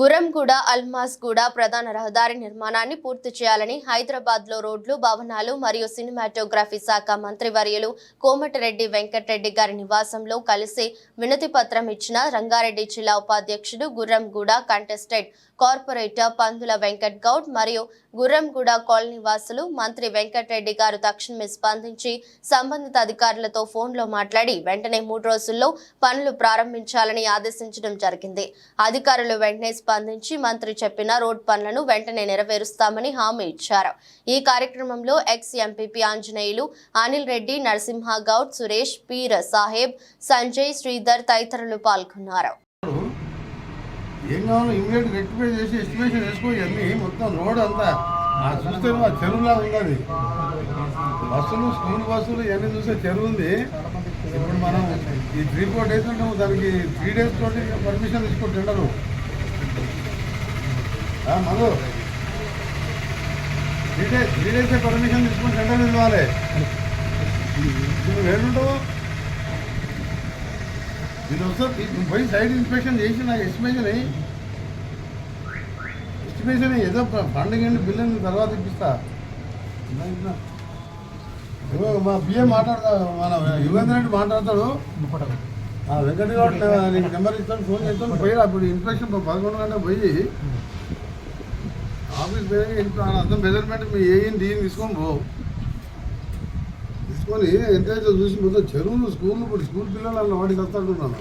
గుర్రంగూడ అల్మాస్గూడ ప్రధాన రహదారి నిర్మాణాన్ని పూర్తి చేయాలని హైదరాబాద్లో రోడ్లు భవనాలు మరియు సినిమాటోగ్రఫీ శాఖ మంత్రి వర్యులు కోమటిరెడ్డి వెంకటరెడ్డి గారి నివాసంలో కలిసి వినతి పత్రం ఇచ్చిన రంగారెడ్డి జిల్లా ఉపాధ్యక్షుడు గుర్రంగూడ కంటెస్టెడ్ కార్పొరేటర్ పందుల వెంకట్ గౌడ్ మరియు గుర్రంగూడ కాలనీ వాసులు మంత్రి వెంకటరెడ్డి గారు తక్షణమే స్పందించి సంబంధిత అధికారులతో ఫోన్లో మాట్లాడి వెంటనే మూడు రోజుల్లో పనులు ప్రారంభించాలని ఆదేశించడం జరిగింది. అధికారులు వెంటనే స్పందించి మంత్రి చెప్పిన రోడ్ పనులను వెంటనే నెరవేరుస్తామని హామీ ఇచ్చారు. ఈ కార్యక్రమంలో ఎక్స్ ఎంపీపీ ఆంజనేయులు అనిల్ రెడ్డి నరసింహ గౌడ్ సురేష్ పీర్ సాహెబ్ సంజయ్ శ్రీధర్ తదితరులు పాల్గొన్నారు. ఏం కావాలో ఇమీడియట్ రెక్టిఫై చేసి ఎస్టిమేషన్ వేసుకో మొత్తం రోడ్ అంతా. ఆ చూస్తే ఆ చెరువులా ఉన్నది. బస్సులు స్కూల్ బస్సులు ఇవన్నీ చూస్తే చెరువు ఉంది. ఇప్పుడు మనం ఈ త్రీ ఫోర్ డేస్ ఉంటాము దానికి త్రీ డేస్ తోటి permission తీసుకుంటుండరు. Madhu. Three days three days permission తీసుకుని సెంటర్ ఇవ్వాలి నువ్వు ఏడుంటావు మీరు వస్తే నువ్వు పోయి సైడ్ ఇన్స్పెక్షన్ చేసి నాకు ఎస్టిమేషన్ అయ్యి ఎస్టిమేషన్ అయ్యి ఏదో ఫండింగ్ అండి బిల్లు అని తర్వాత ఇప్పిస్తా. మా బిఏ మాట్లాడతా మన యుగేంద్ర రెడ్డి మాట్లాడతాడు. ఆ వెంకట నెంబర్ ఇస్తాను ఫోన్ చేస్తాను. పోయి అప్పుడు ఇన్స్పెక్షన్ పదకొండు గంటలకు పోయి ఆఫీస్ పోయి అంత మెజర్మెంట్ మీ ఏ డీని తీసుకొని పో. తీసుకొని ఎంతైతే చూసి మొత్తం చెరువులు స్కూల్ ఇప్పుడు స్కూల్ పిల్లలు వాడికి వస్తాడున్నాను